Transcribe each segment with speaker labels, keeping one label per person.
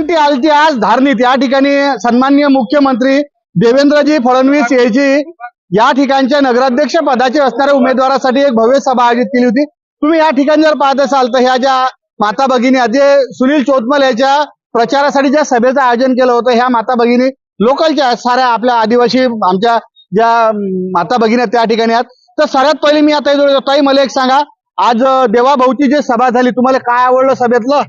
Speaker 1: Party आलती आज धारणीत या ठिकाणी सन्माननीय मुख्यमंत्री देवेंद्रजी फडणवीस यांची या ठिकाणच्या नगराध्यक्ष पदाचे असणाऱ्या उमेदवारासाठी एक भव्य सभा आयोजित केली होती. तुम्ही या ठिकाणी जर पाहत असाल तर ह्या ज्या माता भगिनी जे सुनील चोतमल याच्या प्रचारासाठी ज्या सभेचं आयोजन केलं होतं ह्या माता भगिनी लोकलच्या साऱ्या आपल्या आदिवासी आमच्या ज्या माता भगिनी आहेत त्या ठिकाणी आहेत. तर सर्वात पहिले मी आता ताई मला एक सांगा. आज देवाभाऊची जी सभा झाली तुम्हाला काय आवडलं सभेतलं?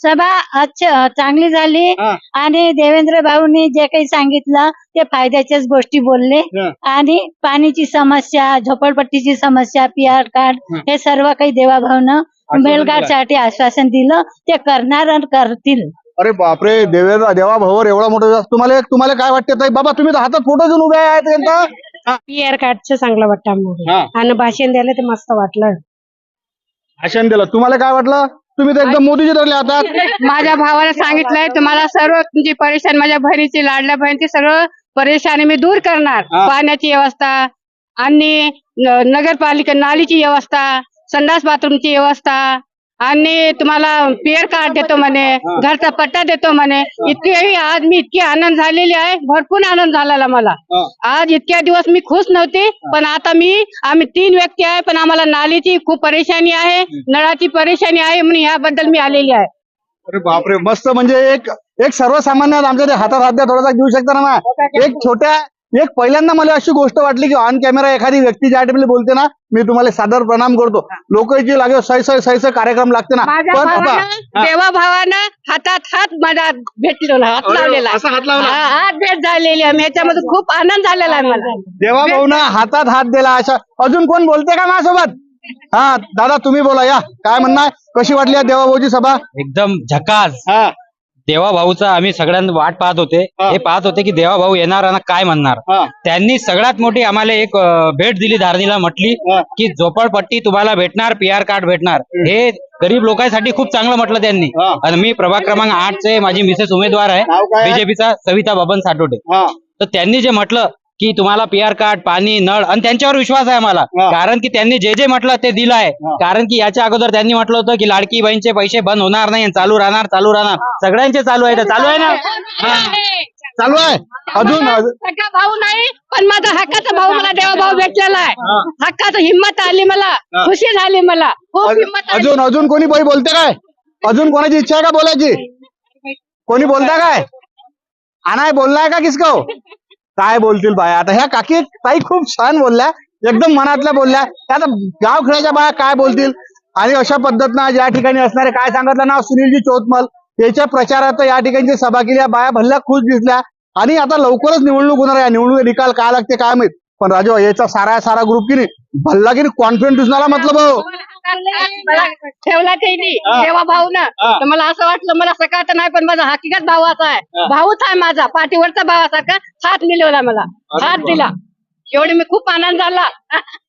Speaker 2: सभा अच्छा चांगली झाली
Speaker 1: हा.
Speaker 2: आणि देवेंद्र भाऊनी जे काही सांगितलं ते फायद्याच्याच गोष्टी बोलले
Speaker 1: हा.
Speaker 2: आणि पाणीची समस्या झोपडपट्टीची समस्या पी आर कार्ड
Speaker 1: हा.
Speaker 2: हे सर्व काही देवाभाऊनं बेलगाडसाठी आश्वासन दिलं ते करणार आणि करतील
Speaker 1: अरे बापरे देवेंद्र देवा भाऊवर एवढा मोठा विश्वास. तुम्हाला तुम्हाला काय वाटतं ताई बाबा तुम्ही तर हातात फोटो घेऊन उभे आहेत यांचा
Speaker 3: पी आर कार्डचं चांगलं वाटतं आम्हाला
Speaker 1: हा.
Speaker 3: आणि भाषण द्यायला ते मस्त वाटलं
Speaker 1: भाषण दिलं तुम्हाला काय वाटलं तुम्ही तर एकदम मोदीजी धरले हातात
Speaker 3: माझ्या भावाने सांगितलंय तुम्हाला सर्व तुमची परेशान माझ्या बहिणीची लाडल्या बहिणीची सर्व परेशानी मी दूर करणार
Speaker 1: हा.
Speaker 3: पाण्याची व्यवस्था आणि न- नगरपालिका नालीची व्यवस्था संडास बाथरूमची व्यवस्था आणि तुम्हाला पिअर कार्ड देतो म्हणे
Speaker 1: हा.
Speaker 3: घरचा पट्टा देतो म्हणे. इतके आज मी इतकी आनंद झालेली आहे भरपूर आनंद झालेला मला. आज इतक्या दिवस मी खुश नव्हते पण आता मी आम्ही तीन व्यक्ती आहे पण आम्हाला नालीची खूप परेशानी आहे नळाची परेशानी आहे म्हणून याबद्दल मी आलेली आहे.
Speaker 1: अरे बापरे मस्त म्हणजे एक एक सर्वसामान्य आमच्या हातात हात द्या थोडासा देऊ शकता ना? एक छोट्या एक पहिल्यांदा मला अशी गोष्ट वाटली की ऑन कॅमेरा एखादी व्यक्ती ज्या टाइमला बोलते ना मी तुम्हाला सादर प्रणाम करतो. लोकांची लागे सै सै सै सै कार्यक्रम लागते ना. पण
Speaker 3: देवा भावानं हातात हात माझा भेटलो ना हात लावलेला
Speaker 1: हात लावला?
Speaker 3: हा, हात भेट झालेली आहे. याच्यामध्ये खूप आनंद झालेला आहे मला.
Speaker 1: देवा भाऊना हातात हात दिला अशा अजून कोण बोलते का माझ्यासोबत? हा दादा तुम्ही बोला या. काय म्हणणार? कशी वाटली या देवा भाऊची सभा?
Speaker 4: एकदम झकास.
Speaker 1: हा.
Speaker 4: देवा भाऊचा आम्ही सगळ्यांना वाट पाहत होते
Speaker 1: हा.
Speaker 4: हे पाहत होते की देवा भाऊ येणार आणि काय म्हणणार
Speaker 1: हा
Speaker 4: त्यांनी सगळ्यात मोठी आम्हाला एक अं, भेट दिली धारणीला म्हटली
Speaker 1: हा.
Speaker 4: की झोपडपट्टी तुम्हाला भेटणार पी आर कार्ड भेटणार हे गरीब लोकांसाठी खूप चांगलं म्हटलं त्यांनी
Speaker 1: हा.
Speaker 4: आणि मी प्रभाग क्रमांक आठ चे माझी मिसेस उमेदवार आहे
Speaker 1: नाव काय आहे?
Speaker 4: बीजेपीचा सविता बबन साठोडे
Speaker 1: हा
Speaker 4: तर त्यांनी जे म्हटलं की तुम्हाला पी आर कार्ड पाणी नळ आणि त्यांच्यावर विश्वास आहे आम्हाला.
Speaker 1: हा.
Speaker 4: कारण की त्यांनी जे जे म्हटलं ते दिलं आहे
Speaker 1: हा.
Speaker 4: कारण की याच्या अगोदर त्यांनी म्हटलं होतं की लाडकी बहीणचे पैसे बंद होणार नाही आणि चालू राहणार चालू राहणार. सगळ्यांचे चालू आहे तर चालू आहे ना?
Speaker 1: चालू आहे. अजून अजून-
Speaker 3: सगळा भाऊ नाही पण माझा हक्काचा भाऊ मला देवा भाऊ भेटलेला आहे. हक्काचं हिंमत आली मला. खुशी झाली मला. खूप हिंमत आली.
Speaker 1: अजून अजून कोणी बाई बोलते काय? अजून कोणाची इच्छा आहे का बोलायची? कोणी बोलताय काय? आणाय बोललाय का किसको काय बोलतील बाया? आता ह्या काकी ताई खूप छान बोलल्या एकदम मनातल्या बोलल्या. त्या आता गाव खेळाच्या बाया काय बोलतील? आणि अशा पद्धतीनं या ठिकाणी असणारे काय सांगितलं नाव? सुनीलजी चोतमल. याच्या प्रचारात या ठिकाणी सभा केली. या बाया भल्ल्या खुश दिसल्या. आणि आता लवकरच निवडणूक होणार आहे. निवडणूक निकाल काय लागते काय माहीत? पण राजू याचा सारा सारा ग्रुप किनी भल्ला किनी कॉन्फिडन्स दिसणारा मतलब हो.
Speaker 3: ठेवला त्यांनी देवा भाऊ ना. तर मला असं वाटलं मला सकाळचं नाही पण माझा हकीकत भावाचा आहे. भाऊच आहे माझा. पाठीवरचा भावासारखा हात मिळवला मला. हात दिला. एवढे मी खूप आनंद झाला.